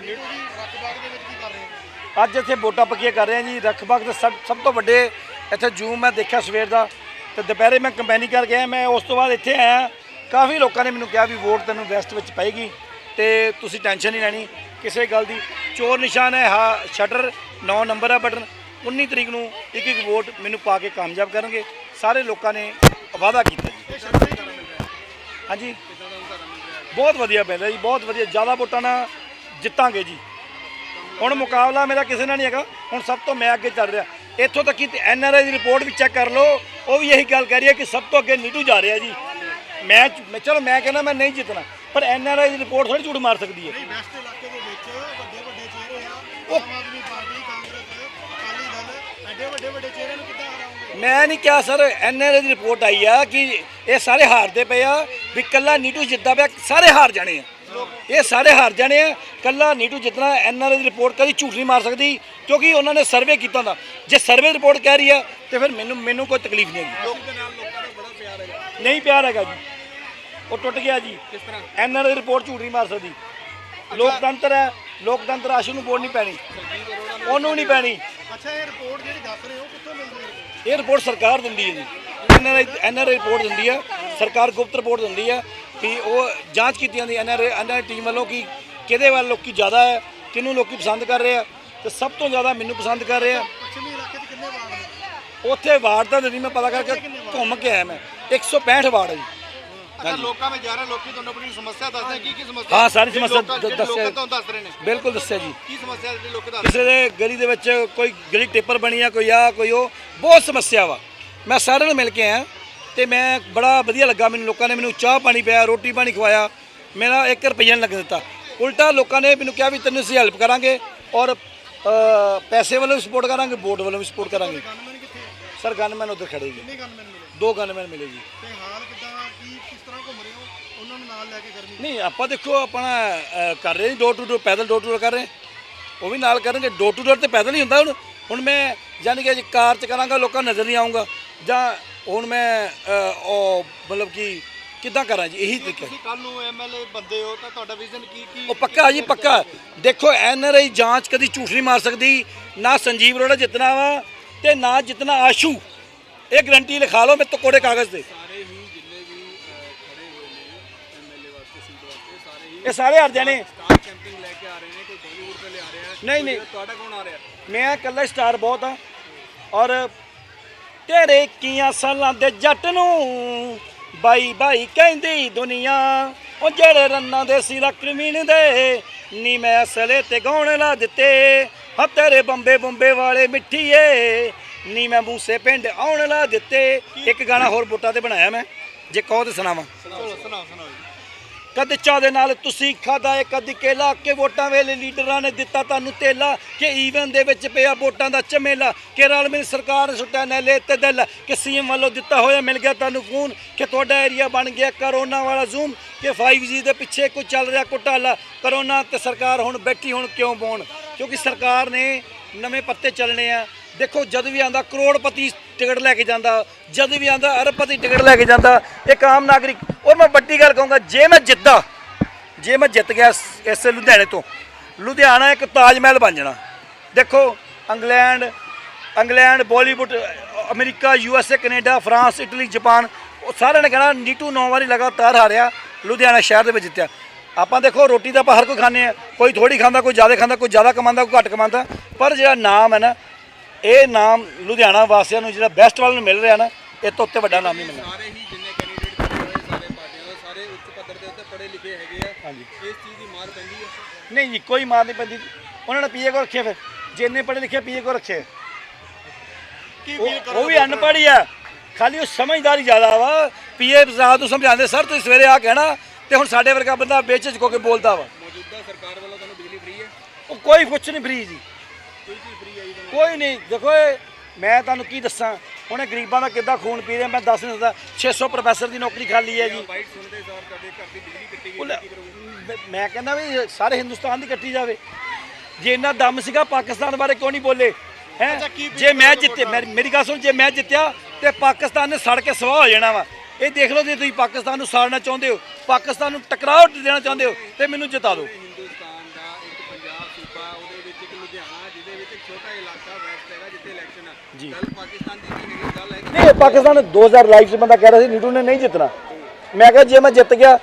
ਨੀਟੂ ਜੀ ਰੱਖਬਾਗ ਦੇ ਵਿੱਚ ਕੀ ਕਰ ਰਹੇ ਹੋ ਅੱਜ ਇੱਥੇ ਵੋਟਾਂ ਪੱਕੀਆਂ ਕਰ ਰਹੇ ਹਾਂ ਜੀ। ਰਖਬਾਗ ਦੇ ਸਭ ਸਭ ਤੋਂ ਵੱਡੇ ਇੱਥੇ ਜੂਮ ਮੈਂ ਦੇਖਿਆ ਸਵੇਰ ਦਾ। ਤੇ ਦੁਪਹਿਰੇ ਮੈਂ ਕੰਪੈਨੀ ਕਰ ਗਿਆ। ਮੈਂ ਉਸ ਤੋਂ ਬਾਅਦ ਇੱਥੇ ਆਇਆ। ਕਾਫੀ ਲੋਕਾਂ ਨੇ ਮੈਨੂੰ ਕਿਹਾ ਵੀ ਵੋਟ ਤੈਨੂੰ ਵੈਸਟ ਵਿੱਚ ਪਏਗੀ। ਤੇ ਤੁਸੀਂ ਟੈਨਸ਼ਨ ਨਹੀਂ ਲੈਣੀ। ਕਿਸੇ ਗੱਲ ਦੀ ਚੋਰ ਨਿਸ਼ਾਨ ਹੈ। ਹਾਂ ਸ਼ਟਰ 9 ਨੰਬਰ ਹੈ ਬਟਨ। 19 ਤਰੀਕ ਨੂੰ ਇੱਕ ਇੱਕ ਵੋਟ ਮੈਨੂੰ ਪਾ ਕੇ ਕਾਮਯਾਬ ਕਰਨਗੇ। ਸਾਰੇ ਲੋਕਾਂ ਨੇ ਵਾਅਦਾ ਕੀਤਾ ਜੀ। ਹਾਂਜੀ। ਬਹੁਤ ਵਧੀਆ ਪੈਂਦਾ ਜੀ। ਬਹੁਤ ਵਧੀਆ। ਜ਼ਿਆਦਾ ਵੋਟਾਂ ਨਾਲ ਜਿੱਤਾਂਗੇ ਜੀ। ਹੁਣ ਮੁਕਾਬਲਾ ਮੇਰਾ ਕਿਸੇ ਨਾਲ ਨਹੀਂ ਹੈਗਾ। ਹੁਣ ਸਭ ਤੋਂ ਮੈਂ ਅੱਗੇ ਚੱਲ ਰਿਹਾ। ਇੱਥੋਂ ਤੱਕ ਕਿ ਐਨਆਰਆਈ ਦੀ ਰਿਪੋਰਟ ਵੀ ਚੈੱਕ ਕਰ ਲਓ। ਉਹ ਵੀ ਇਹੀ ਗੱਲ ਕਹਿ ਰਹੀ ਹੈ ਕਿ ਸਭ ਤੋਂ ਅੱਗੇ ਨੀਟੂ ਜਾ ਰਿਹਾ ਜੀ। ਮੈਂ ਚਲੋ ਮੈਂ ਕਹਿੰਦਾ ਮੈਂ ਨਹੀਂ ਜਿੱਤਣਾ। ਪਰ ਐਨਆਰਆਈ ਦੀ ਰਿਪੋਰਟ ਥੋੜੀ ਝੂਠ ਮਾਰ ਸਕਦੀ ਹੈ। ਨਹੀਂ ਵੈਸਟ ਇਲਾਕੇ ਦੇ ਵਿੱਚ ਵੱਡੇ ਵੱਡੇ ਚਿਹਰੇ ਆ। ਆਮ ਆਦਮੀ ਪਾਰਟੀ ਕਾਂਗਰਸ ਅਕਾਲੀ ਦਲ ਐਡੇ ਵੱਡੇ ਵੱਡੇ ਚਿਹਰਿਆਂ ਨੂੰ ਕਿੱਦਾਂ ਹਰਾਉਂਗੇ ਮੈਂ ਨਹੀਂ ਕਿਹਾ ਸਰ ਐਨਆਰਆਈ ਦੀ ਰਿਪੋਰਟ ਆਈ ਆ ਕਿ ਇਹ ਸਾਰੇ ਹਾਰਦੇ ਪਏ ਆ ਵੀ ਕੱਲਾ ਨੀਟੂ ਜਿੱਤਦਾ ਪਿਆ ਸਾਰੇ ਹਾਰ ਜਾਣੇ ਆ। ਇਹ ਸਾਰੇ ਹਾਰ ਜਾਣੇ ਆ। ਕੱਲਾ ਨੀਟੂ ਜਿੱਤਣਾ ਐਨਆਰਆਈ ਦੀ ਰਿਪੋਰਟ ਕਦੀ ਝੂਠ ਨਹੀਂ ਮਾਰ ਸਕਦੀ ਕਿਉਂਕਿ ਉਹਨਾਂ ਨੇ ਸਰਵੇ ਕੀਤਾ ਹੁੰਦਾ। ਜੇ ਸਰਵੇ ਰਿਪੋਰਟ ਕਹਿ ਰਹੀ ਆ ਤੇ ਫਿਰ ਮੈਨੂੰ ਮੈਨੂੰ ਕੋਈ ਤਕਲੀਫ ਨਹੀਂ ਦੇ ਦਾ ਹੈਗਾ। ਨਹੀਂ ਪਿਆਰ ਹੈਗਾ ਜੀ। ਉਹ ਟੁੱਟ ਗਿਆ ਜੀ। ਕਿਸ ਤਰ੍ਹਾਂ? ਐਨਆਰਆਈ ਰਿਪੋਰਟ ਝੂਠ ਨਹੀਂ ਮਾਰ ਸਕਦੀ। ਲੋਕਤੰਤਰ ਹੈ। ਲੋਕਤੰਤਰ ਆਸ਼ੂ ਨੂੰ ਵੋਟ ਨਹੀਂ ਪੈਣੀ। ਉਹਨੂੰ ਨਹੀਂ ਪੈਣੀ। ਅੱਛਾ ਇਹ ਰਿਪੋਰਟ ਜਿਹੜੀ ਦੱਸ ਰਹੇ ਹੋ ਕਿੱਥੋਂ ਮਿਲਦੀ ਹੈ? ਇਹ ਰਿਪੋਰਟ ਸਰਕਾਰ ਦਿੰਦੀ ਹੈ ਜੀ। ਐਨਆਰਆਈ ਐਨਆਰਆਈ ਰਿਪੋਰਟ ਦਿੰਦੀ ਹੈ ਸਰਕਾਰ ਗੁਪਤ ਰਿਪੋਰਟ ਦਿੰਦੀ ਹੈ ਵੀ ਉਹ ਜਾਂਚ ਕੀਤੀ ਜਾਂਦੀ ਐਨਆਰਆਈ ਐਨਆਰਆਈ ਟੀਮ ਵੱਲੋਂ ਕਿ ਕਿਹਦੇ ਵੱਲ ਲੋਕੀ ਜ਼ਿਆਦਾ ਹੈ ਕਿਹਨੂੰ ਲੋਕੀ ਪਸੰਦ ਕਰ ਰਹੇ ਆ ਤੇ ਸਭ ਤੋਂ ਜ਼ਿਆਦਾ ਮੈਨੂੰ ਪਸੰਦ ਕਰ ਰਹੇ ਆ। ਉੱਥੇ ਵਾਰਡ ਤਾਂ ਨਹੀਂ ਮੈਂ ਪਤਾ ਕਰਕੇ ਘੁੰਮ ਕੇ ਆਇਆ ਮੈਂ। 165 ਵਾਰਡ ਹੈ ਜੀ। ਅੱਛਾ ਲੋਕਾਂ ਵਿੱਚ ਜਾ ਰਹੇ ਲੋਕੀ ਤੁਹਾਨੂੰ ਆਪਣੀ ਸਮੱਸਿਆ ਦੱਸਦੇ ਕੀ ਕੀ ਸਮੱਸਿਆ? ਹਾਂ, ਸਾਰੀ ਸਮੱਸਿਆ ਦੱਸਿਆ। ਦੱਸ ਰਹੇ ਨੇ? ਬਿਲਕੁਲ ਦੱਸਿਆ ਜੀ। ਕੀ ਸਮੱਸਿਆ ਜਿਹੜੀ ਲੋਕ ਦੱਸ ਕਿਸੇ ਦੇ ਗਲੀ ਦੇ ਵਿੱਚ ਕੋਈ ਗਲੀ ਟਿੱਪਰ ਬਣੀ ਆ ਕੋਈ ਆ ਕੋਈ ਉਹ ਬਹੁਤ ਸਮੱਸਿਆ ਵਾ। ਮੈਂ ਸਾਰਿਆਂ ਨੂੰ ਮਿਲ ਕੇ ਆਇਆ ਤੇ ਮੈਂ ਬੜਾ ਵਧੀਆ ਲੱਗਾ ਮੈਨੂੰ ਲੋਕਾਂ ਨੇ ਮੈਨੂੰ ਚਾਹ ਪਾਣੀ ਪਿਆ ਰੋਟੀ ਪਾਣੀ ਖਵਾਇਆ ਮੇਰਾ 1 ਰੁਪਈਆ ਨਹੀਂ ਲੱਗ ਦਿੱਤਾ। ਉਲਟਾ ਲੋਕਾਂ ਨੇ ਮੈਨੂੰ ਕਿਹਾ ਵੀ ਤੈਨੂੰ ਅਸੀਂ ਹੈਲਪ ਕਰਾਂਗੇ ਔਰ ਪੈਸੇ ਵੱਲੋਂ ਵੀ ਸਪੋਰਟ ਕਰਾਂਗੇ ਵੋਟ ਵੱਲੋਂ ਵੀ ਸਪੋਰਟ ਕਰਾਂਗੇ? ਸਰ ਗਨਮੈਨ ਉੱਧਰ ਖੜੇ ਜੀ। ਦੋ ਗਨਮੈਨ ਮਿਲੇ ਜੀ। ਤੇ ਹਾਲ ਕਿੱਦਾਂ? ਕੀ ਕਿਸ ਤਰ੍ਹਾਂ ਘੁੰਮ ਰਹੇ ਹੋ? ਉਹਨਾਂ ਨੂੰ ਨਾਲ ਲੈ ਕੇ ਗਰਮੀ ਨਹੀਂ ਆਪਾਂ ਦੇਖੋ ਆਪਣਾ ਕਰ ਰਹੇ ਡੋਰ ਟੂ ਡੋਰ ਪੈਦਲ ਡੋਰ ਟੂ ਡੋਰ ਕਰ ਰਹੇ। ਉਹ ਵੀ ਨਾਲ ਕਰਨਗੇ ਡੋਰ ਟੂ ਡੋਰ ਤੇ ਪੈਦਲ ਹੀ ਹੁੰਦਾ ਹੁਣ। ਹੁਣ ਮੈਂ ਜਾਣੀ ਕਿ ਕਾਰ ਚ ਕਰਾਂਗਾ ਲੋਕਾਂ ਨਜ਼ਰ ਨਹੀਂ ਆਉਂਗਾ ਜਾਂ ਹੁਣ ਮੈਂ ਅ, ਉਹ ਮਤਲਬ ਕਿ ਕਿੱਦਾਂ ਕਰਾਂ ਜੀ? ਇਹੀ ਤਰੀਕਾ ਤੁਸੀਂ ਕੱਲ ਨੂੰ ਐਮਐਲਏ ਬੰਦੇ ਹੋ ਤਾਂ ਤੁਹਾਡਾ ਵਿਜ਼ਨ ਕੀ ਕੀ ਉਹ ਪੱਕਾ ਜੀ ਪੱਕਾ। ਦੇਖੋ ਐਨਆਰਆਈ ਜਾਂਚ ਕਦੀ ਝੂਠ ਨਹੀਂ ਮਾਰ ਸਕਦੀ। ਨਾ ਸੰਜੀਵ ਅਰੋੜਾ ਜਿੱਤਣਾ ਵਾ ਤੇ ਨਾ ਜਿੱਤਣਾ ਆਸ਼ੂ। ਇਹ ਗਰੰਟੀ ਲਿਖਾ ਲਓ ਮੇਰੇ ਤੋਂ ਕੋੜੇ ਕਾਗਜ਼ ਤੇ। ਸਾਰੇ ਹੀ ਜਿੰਨੇ ਵੀ ਖੜੇ ਹੋਏ ਨੇ ਐਮਐਲਏ ਵਾਸਤੇ ਸੀਟ ਵਾਸਤੇ ਸਾਰੇ ਹੀ ਇਹ ਸਾਰੇ ਹਾਰ ਜਾਣੇ। ਸਟਾਰ ਕੈਂਪਿੰਗ ਲੈ ਕੇ ਆ ਰਹੇ ਨੇ ਕੋਈ ਬਾਲੀਵੁੱਡ ਤੇ ਲਿਆ ਰਿਹਾ ਨਹੀਂ ਨਹੀਂ। ਤੁਹਾਡਾ ਕੌਣ ਆ ਰਿਹਾ? ਮੈਂ ਇਕੱਲਾ ਸਟਾਰ ਬਹੁਤ ਆ ਔਰ ਤੇਰੇ ਕੀਆਂ ਸਾਲਾਂ ਦੇ ਜੱਟ ਨੂੰ ਬਾਈ ਬਾਈ ਕਹਿੰਦੀ ਦੁਨੀਆ। ਉਹ ਜਿਹੜੇ ਰੰਨਾਂ ਦੇ ਸੀ ਲਕਮੀਨ ਦੇ, ਨੀ ਮੈਂ ਅਸਲੇ ਤੇ ਗਾਉਣ ਲਾ ਦਿੱਤੇ। ਹਾ, ਤੇਰੇ ਬੰਬੇ ਬੰਬੇ ਵਾਲੇ ਮਿੱਠੀਏ, ਨੀ ਮੈਂ ਮੂਸੇ ਪਿੰਡ ਆਉਣ ਲਾ ਦਿੱਤੇ। ਇੱਕ ਗਾਣਾ ਹੋਰ ਬੁੱਟਾ ਤੇ ਬਣਾਇਆ ਮੈਂ, ਜੇ ਕਹੋ ਤੇ ਸੁਣਾਵਾਂ। ਚਲੋ ਸੁਣਾਓ ਸੁਣਾਓ ਕਦੇ ਚਾਹ ਦੇ ਨਾਲ ਤੁਸੀਂ ਖਾਦਾ ਏ, ਕਦੀ ਕੇਲਾ, ਕਿ ਵੋਟਾਂ ਵੇਲੇ ਲੀਡਰਾਂ ਨੇ ਦਿੱਤਾ ਤੁਹਾਨੂੰ ਤੇਲਾ, ਕਿ ਈਵਨ ਦੇ ਵਿੱਚ ਪਿਆ ਵੋਟਾਂ ਦਾ ਝਮੇਲਾ, ਕਿ ਰਲ ਮਿਲ ਸਰਕਾਰ ਨੇ ਸੁੱਟਿਆ ਨੈਲੇ ਤੇ ਦਿਲ, ਕਿ ਸੀਐਮ ਵੱਲੋਂ ਦਿੱਤਾ ਹੋਇਆ ਮਿਲ ਗਿਆ ਤੁਹਾਨੂੰ ਫੋਨ, ਕਿ ਤੁਹਾਡਾ ਏਰੀਆ ਬਣ ਗਿਆ ਕਰੋਨਾ ਵਾਲਾ ਜ਼ੂਮ, ਕਿ 5G ਦੇ ਪਿੱਛੇ ਕੋਈ ਚੱਲ ਰਿਹਾ ਘੁਟਾਲਾ, ਕਰੋਨਾ ਤੇ ਸਰਕਾਰ ਹੁਣ ਬੈਠੀ ਹੁਣ ਕਿਉਂ ਬੋਣ? ਕਿਉਂਕਿ ਸਰਕਾਰ ਨੇ ਨਵੇਂ ਪੱਤੇ ਚੱਲਣੇ ਆ ਦੇਖੋ ਜਦ ਵੀ ਆਂਦਾ ਕਰੋੜਪਤੀ ਟਿਕਟ ਲੈ ਕੇ ਜਾਂਦਾ, ਜਦ ਵੀ ਆਂਦਾ ਅਰਬਪਤੀ ਟਿਕਟ ਲੈ ਕੇ ਜਾਂਦਾ, ਇੱਕ ਆਮ ਨਾਗਰਿਕ ਔਰ ਮੈਂ ਵੱਡੀ ਗੱਲ ਕਹੂੰਗਾ, ਜੇ ਮੈਂ ਜਿੱਤਾਂ, ਜੇ ਮੈਂ ਜਿੱਤ ਗਿਆ ਇਸ- ਲੁਧਿਆਣੇ ਤੋਂ, ਲੁਧਿਆਣਾ ਇੱਕ ਤਾਜ ਮਹਿਲ ਬਣ ਜਾਣਾ। ਦੇਖੋ, England England, Bollywood, America, U S A, Canada, France, Italy, Japan, ਉਹ ਸਾਰਿਆਂ ਨੇ ਕਹਿਣਾ, ਨੀਟੂ ਨੌ ਵਾਰੀ ਲਗਾਤਾਰ ਹਾਰਿਆ, ਲੁਧਿਆਣਾ ਸ਼ਹਿਰ ਦੇ ਵਿੱਚ ਜਿੱਤਿਆ। ਆਪਾਂ ਦੇਖੋ, ਰੋਟੀ ਤਾਂ ਆਪਾਂ ਹਰ ਕੋਈ ਖਾਂਦੇ ਆ, ਕੋਈ ਥੋੜੀ ਖਾਂਦਾ, ਕੋਈ ਜ਼ਿਆਦਾ ਖਾਂਦਾ, ਕੋਈ ਜ਼ਿਆਦਾ ਕਮਾਉਂਦਾ ਕੋਈ ਘੱਟ ਕਮਾਉਂਦਾ ਪਰ ਜਿਹੜਾ ਨਾਮ ਹੈ ਨਾ ਇਹ ਨਾਮ ਲੁਧਿਆਣਾ ਵਾਸੀਆਂ ਨੂੰ ਜਿਹੜਾ ਬੈਸਟ ਵਾਲ ਨੂੰ ਮਿਲ ਰਿਹਾ ਨਾ ਇਹ ਤੋਂ ਉੱਤੇ ਵੱਡਾ ਨਾਮ ਨਹੀਂ ਮਿਲਣਾ। ਸਾਰੇ ਹੀ ਜਿੰਨੇ ਕੈਂਡੀਡੇਟ ਖੜੇ ਹੋਏ ਸਾਰੇ ਪਾਰਟੀਆਂ ਦੇ ਸਾਰੇ ਉੱਚ ਪੱਧਰ ਦੇ ਉੱਤੇ ਪੜ੍ਹੇ ਲਿਖੇ ਹੈਗੇ ਆ। ਹਾਂਜੀ। ਇਸ ਚੀਜ਼ ਦੀ ਮਾਰ ਪੈਂਦੀ ਹੈ ਨਹੀਂ ਜੀ ਕੋਈ ਮਾਰ ਨਹੀਂ ਪੈਂਦੀ। ਉਹਨਾਂ ਨੇ ਪੀਏ ਕੋ ਰੱਖਿਆ ਫਿਰ। ਜਿੰਨੇ ਪੜ੍ਹੇ ਲਿਖੇ ਪੀਏ ਕੋ ਰੱਖੇ। ਕੀ ਉਹ ਉਹ ਵੀ ਅਨਪੜ੍ਹ ਹੀ ਆ। ਖਾਲੀ ਉਹ ਸਮਝਦਾਰੀ ਜ਼ਿਆਦਾ ਵਾ। ਪੀਏ ਬਜ਼ਾਦ ਨੂੰ ਸਮਝਾਉਂਦੇ ਸਰ ਤੁਸੀਂ ਸਵੇਰੇ ਆ ਕਹਿਣਾ ਤੇ ਹੁਣ ਸਾਡੇ ਵਰਗਾ ਬੰਦਾ ਵੇਚ ਕੋ ਕੇ ਬੋਲਦਾ ਵਾ। ਮੌਜੂਦਾ ਸਰਕਾਰ ਵੱਲੋਂ ਤੁਹਾਨੂੰ ਬਿਜਲੀ ਫ੍ਰੀ ਹੈ? ਉਹ ਕੋਈ ਕੁਛ ਨਹੀਂ ਫਰੀ ਜੀ। ਕੋਈ ਨਹੀਂ। ਦੇਖੋ ਇਹ ਮੈਂ ਤੁਹਾਨੂੰ ਕੀ ਦੱਸਾਂ ਹੁਣ ਇਹ ਗਰੀਬਾਂ ਦਾ ਕਿੱਦਾਂ ਖੂਨ ਪੀ ਰਿਹਾ ਮੈਂ ਦੱਸ ਨਹੀਂ ਸਕਦਾ 600 ਪ੍ਰੋਫੈਸਰ ਦੀ ਨੌਕਰੀ ਖਾਲੀ ਹੈ ਜੀ। ਬਾਈਟ ਸੁਣਦੇ ਸਾਰ ਤੁਹਾਡੇ ਘਰ ਦੀ ਬਿਜਲੀ ਕੱਟੀ ਉਹ ਗਈ ਲੈ, ਕੀ ਕਰੋਗੇ? ਮੈਂ- ਕਹਿੰਦਾ ਵੀ ਸਾਰੇ ਹਿੰਦੁਸਤਾਨ ਦੀ ਕੱਟੀ ਜਾਵੇ। ਜੇ ਇੰਨਾ ਦਮ ਸੀਗਾ ਪਾਕਿਸਤਾਨ ਬਾਰੇ ਕਿਉਂ ਨਹੀਂ ਬੋਲੇ? ਹੈ? ਜੇ ਮੈਂ ਜਿੱਤੇ ਮੇਰੀ ਮੇਰੀ ਗੱਲ ਸੁਣ ਜੇ ਮੈਂ ਜਿੱਤਿਆ ਤੇ ਪਾਕਿਸਤਾਨ ਨੇ ਸੜ ਕੇ ਸਵਾਹ ਹੋ ਜਾਣਾ ਵਾ। ਇਹ ਦੇਖ ਲਓ ਜੇ ਤੁਸੀਂ ਪਾਕਿਸਤਾਨ ਨੂੰ ਸਾੜਨਾ ਚਾਹੁੰਦੇ ਹੋ ਪਾਕਿਸਤਾਨ ਨੂੰ ਟਕਰਾਓ ਦੇਣਾ ਚਾਹੁੰਦੇ ਹੋ ਤੇ ਮੈਨੂੰ ਜਿਤਾ ਦਿਓ ਹਿੰਦੁਸਤਾਨ ਦਾ ਇੱਕ ਪੰਜਾਬ ਸੂਬਾ ਉਹਦੇ ਵਿੱਚ ਇੱਕ ਲੁਧਿਆਣਾ ਜਿਹਦੇ ਵਿੱਚ ਇੱਕ ਛੋਟਾ ਇਲਾਕਾ ਵੈਸਟ ਹੈਗਾ ਜਿੱਥੇ ਇਲੈਕਸ਼ਨ ਆ ਜੀ। ਪਾਕਿਸਤਾਨ ਦੀ ਹੈਗੀ ਗੱਲ ਹੈ ਨਹੀਂ ਇਹ ਪਾਕਿਸਤਾਨ 2000 ਲਾਈਵ 'ਚ ਬੰਦਾ ਕਹਿ ਰਿਹਾ ਸੀ ਨੀਟੂ ਨੇ ਨਹੀਂ ਜਿੱਤਣਾ। ਮੈਂ ਕਿਹਾ ਜੇ ਮੈਂ ਜਿੱਤ ਗਿਆ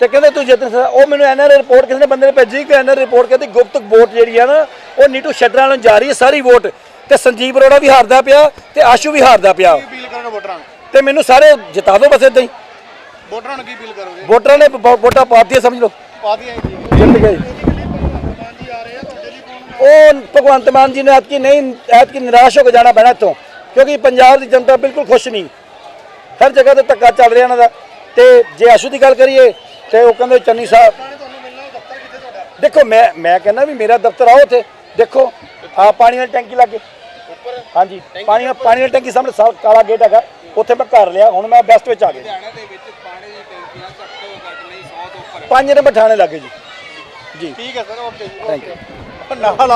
ਤੇ ਕਹਿੰਦੇ ਤੂੰ ਜਿੱਤ ਸਕਦਾ। ਉਹ ਮੈਨੂੰ ਐਨਆਰ ਰਿਪੋਰਟ ਕਿਸੇ ਨੇ ਬੰਦੇ ਨੇ ਭੇਜੀ ਕਿ ਐਨਆਰ ਰਿਪੋਰਟ ਕਹਿੰਦੀ ਗੁਪਤ ਵੋਟ ਜਿਹੜੀ ਆ ਨਾ ਉਹ ਨੀਟੂ ਸ਼ਟਰਾਂ ਨੂੰ ਜਾ ਰਹੀ ਹੈ ਸਾਰੀ ਵੋਟ। ਤੇ ਸੰਜੀਵ ਅਰੋੜਾ ਵੀ ਹਾਰਦਾ ਪਿਆ ਤੇ ਆਸ਼ੂ ਵੀ ਹਾਰਦਾ ਪਿਆ। ਕੀ ਅਪੀਲ ਕਰੋਗੇ ਵੋਟਰਾਂ ਨੂੰ? ਤੇ ਮੈਨੂੰ ਸਾਰੇ ਜਿਤਾ ਦਿਓ ਬਸ ਏਦਾਂ ਹੀ। ਵੋਟਰਾਂ ਨੂੰ ਕੀ ਅਪੀਲ ਕਰੋਗੇ? ਵੋਟਰਾਂ ਨੇ ਵੋ- ਵੋਟਾਂ ਪਾਤੀਆਂ ਸਮਝ ਲਓ। ਪਾ ਦੀਆਂ ਜੀ ਜਿੱਤ ਗਏ ਜੀ ਆ ਰਹੇ ਆ ਤੁਹਾਡੇ ਲਈ ਕੌਣ ਉਹ ਭਗਵੰਤ ਮਾਨ ਜੀ ਨੇ ਐਤਕੀ ਨਹੀਂ ਐਤਕੀ ਨਿਰਾਸ਼ ਹੋ ਕੇ ਜਾਣਾ ਪੈਣਾ ਇੱਥੋਂ ਕਿਉਂਕਿ ਪੰਜਾਬ ਦੀ ਜਨਤਾ ਬਿਲਕੁਲ ਖੁਸ਼ ਨਹੀਂ। ਹਰ ਜਗ੍ਹਾ ਤੇ ਧੱਕਾ ਚੱਲ ਰਿਹਾ ਇਹਨਾਂ ਦਾ। ਤੇ ਜੇ ਆਸ਼ੂ ਦੀ ਗੱਲ ਕਰੀਏ ਤੇ ਉਹ ਕਹਿੰਦੇ ਚੰਨੀ ਸਾਹਿਬ ਦੇਖੋ ਮੈਂ ਮੈਂ ਕਹਿੰਦਾ ਵੀ ਮੇਰਾ ਦਫ਼ਤਰ ਆਓ ਉੱਥੇ। ਦੇਖੋ ਆ ਪਾਣੀ ਵਾਲੀ ਟੈਂਕੀ ਲੱਗੇ ਉੱਪਰ? ਹਾਂਜੀ ਪਾਣੀ ਪਾਣੀ ਵਾਲੀ ਟੈਂਕੀ ਸਾਹਮਣੇ ਸਾ- ਕਾਲਾ ਗੇਟ ਹੈਗਾ। ਉੱਥੇ ਮੈਂ ਘਰ ਲਿਆ ਹੁਣ ਮੈਂ ਬੈਸਟ ਵਿੱਚ ਆ ਗਿਆ। ਦੇ ਵਿੱਚ ਪਾਣੀ ਦੀ ਟੈਂਕੀਆਂ ਘੱਟ ਤੋਂ ਘੱਟ ਨਹੀਂ 100 ਤੋਂ ਉੱਪਰ। ਪੰਜ ਨੰਬਰ ਠਾਣੇ ਲੱਗੇ ਜੀ। ਜੀ। ਠੀਕ ਹੈ ਸਰ ਓਕੇ ਜੀ ਥੈਂਕ ਯੂ ਨਾਲ